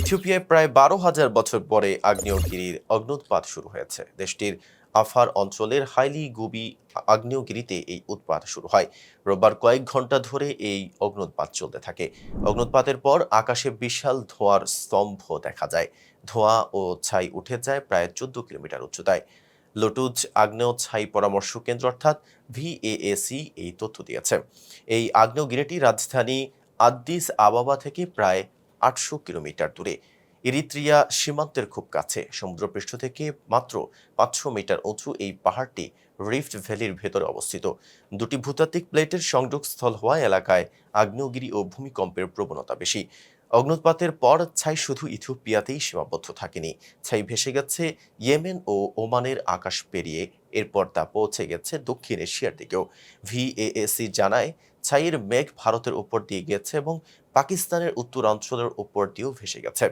ইথিওপিয়ায় প্রায় বারো হাজার বছর পরে আগ্নেয়গিরির অগ্নুৎপাত শুরু হয়েছে। দেশটির আফার অঞ্চলের হাইলি গুবি আগ্নেয়গিরিতে এই উৎপাত শুরু হয়। রোববার কয়েক ঘণ্টা ধরে এই অগ্নুৎপাত চলতে থাকে। অগ্নুৎপাতের পর আকাশে বিশাল ধোঁয়ার স্তম্ভ দেখা যায়। ধোঁয়া ও ছাই উঠে যায় প্রায় চোদ্দ কিলোমিটার উচ্চতায়। লোটুজ আগ্নেয় ছাই পরামর্শ কেন্দ্র অর্থাৎ ভিএএসি এই তথ্য দিয়েছে। এই আগ্নেয়গিরিটি রাজধানী আদ্দিস আবাবা থেকে প্রায় আটশো কিলোমিটার দূরে। ইরিত্রিয়া সীমান্তের খুব কাছে। সমুদ্রপৃষ্ঠ থেকে মাত্র পাঁচশো মিটার উঁচু এই পাহাড়টি রিফট ভ্যালির ভেতরে অবস্থিত। দুটি ভূতাত্ত্বিক প্লেটের সংযোগস্থল হওয়া এলাকায় আগ্নেয়গিরি ও ভূমিকম্পের প্রবণতা বেশি। অগ্নুৎপাতের পর ছাই শুধু ইথিওপিয়াতেই সীমাবদ্ধ থাকেনি। ছাই ভেসে গেছে ইয়েমেন ও ওমানের আকাশ পেরিয়ে এরপর তা পৌঁছে গেছে দক্ষিণ এশিয়ার দিকেও। ভিএএসি জানায়, ছাইয়ের মেঘ ভারতের উপর দিয়ে গেছে এবং পাকিস্তানের উত্তরাঞ্চলের উপর দিয়েও ভেসে গেছে।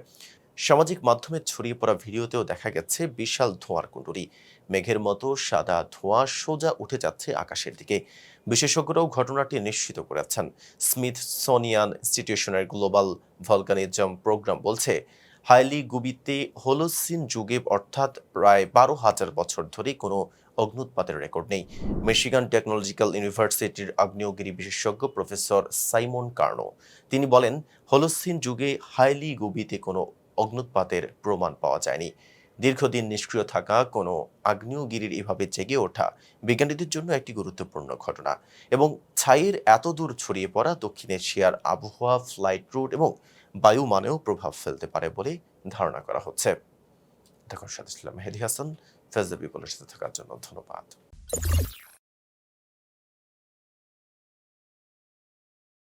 সামাজিক মাধ্যমে ছড়িয়ে পড়া ভিডিওতেও দেখা গেছে বিশাল ধোঁয়ার কুণ্ডুরি মেঘের মতো সাদা ধোঁয়া সোজা উঠে যাচ্ছে আকাশের দিকে। বিশেষজ্ঞরাও ঘটনাটি নিশ্চিত করেছেন। স্মিথ সোনিয়ান ইনস্টিটিউশনের গ্লোবাল ভলকানিজম প্রোগ্রাম বলছে, হাইলি গুবিতে হোলোসিন যুগে অর্থাৎ প্রায় বারো হাজার বছর ধরে কোনো অগ্নুৎপাতের রেকর্ড নেই। মিশিগান টেকনোলজিক্যাল ইউনিভার্সিটির আগ্নেয়গিরি বিশেষজ্ঞ প্রফেসর সাইমন কার্নো। তিনি বলেন, হোলোসিন যুগে হাইলি গুবিতে কোনো অগ্নুৎপাতের প্রমাণ পাওয়া যায়নি। দীর্ঘদিন নিষ্ক্রিয় থাকা কোনো আগ্নেয়গিরির এভাবে জেগে ওঠা বিজ্ঞানীদের জন্য একটি গুরুত্বপূর্ণ ঘটনা এবং ছাইয়ের এত দূর ছড়িয়ে পড়া দক্ষিণ এশিয়ার আবহাওয়া, ফ্লাইট রুট এবং বায়ুমানেও প্রভাব ফেলতে পারে বলে ধারণা করা হচ্ছে। দেখুন সাথে ছিলাম মেহেদি হাসান, ফেজদেবী বলের সাথে থাকার জন্য ধন্যবাদ।